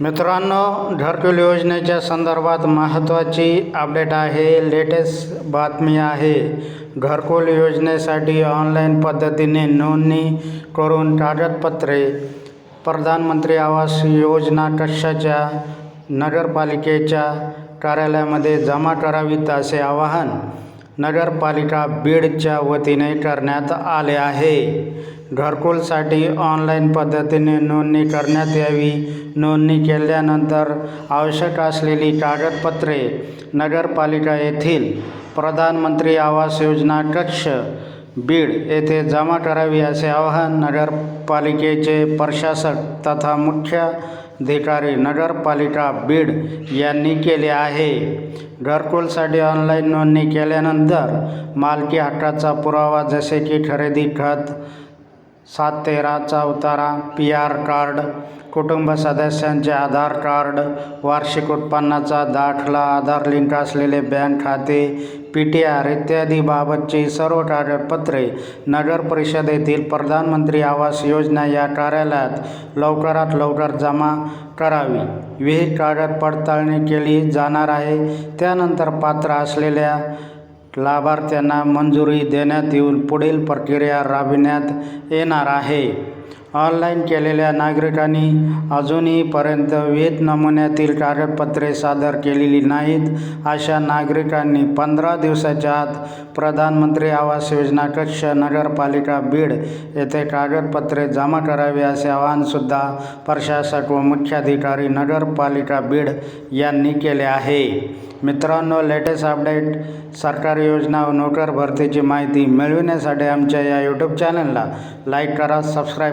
मित्रांनो घरकुल योजनेच्या संदर्भात महत्त्वाची अपडेट आहे लेटेस्ट बातमी आहे. घरकुल योजनेसाठी ऑनलाईन पद्धतीने नोंदणी करून कागदपत्रे प्रधानमंत्री आवास योजना कक्षाच्या नगरपालिकेच्या कार्यालयामध्ये जमा करावीत असे आवाहन नगरपालिका बीडच्या वतीने करण्यात आले आहे. घरकुलसाठी ऑनलाईन पद्धतीने नोंदणी करण्यात यावी. नोंदणी केल्यानंतर आवश्यक असलेली कागदपत्रे नगरपालिका येथील प्रधानमंत्री आवास योजना कक्ष बीड येथे जमा करावी असे आवाहन नगरपालिकेचे प्रशासक तथा मुख्याधिकारी नगरपालिका बीड यांनी केले आहे. घरकुलसाठी ऑनलाईन नोंदणी केल्यानंतर मालकी हक्काचा पुरावा जसे की खरेदी खत सात तेराचा उतारा पी आर कार्ड कुटुंब सदस्यांचे आधार कार्ड वार्षिक उत्पन्नाचा दाखला आधार लिंक असलेले बँक खाते पी टी आर इत्यादी बाबतची सर्व कागदपत्रे नगर परिषदेतील प्रधानमंत्री आवास योजना या कार्यालयात लवकरात लवकर जमा करावी. विहित कागद पडताळणी केली जाणार आहे. त्यानंतर पात्र असलेल्या लाभार्थ्यांना मंजुरी देण्यात येऊन पुढील प्रक्रिया राबविण्यात येणार आहे. ऑनलाईन केलेल्या नागरिकांनी अजूनहीपर्यंत वेत नमुन्यातील कागदपत्रे सादर केलेली नाहीत. अशा नागरिकांनी पंधरा दिवसाच्या आत प्रधानमंत्री आवास योजना कक्ष नगरपालिका बीड येथे कागदपत्रे जमा करावी असे आवाहनसुद्धा प्रशासक व मुख्याधिकारी नगरपालिका बीड यांनी केले आहे. मित्रांनो लेटेस्ट अपडेट सरकारी योजना व नोकर भरतीची माहिती मिळविण्यासाठी आमच्या या यूट्यूब चॅनलला लाईक करा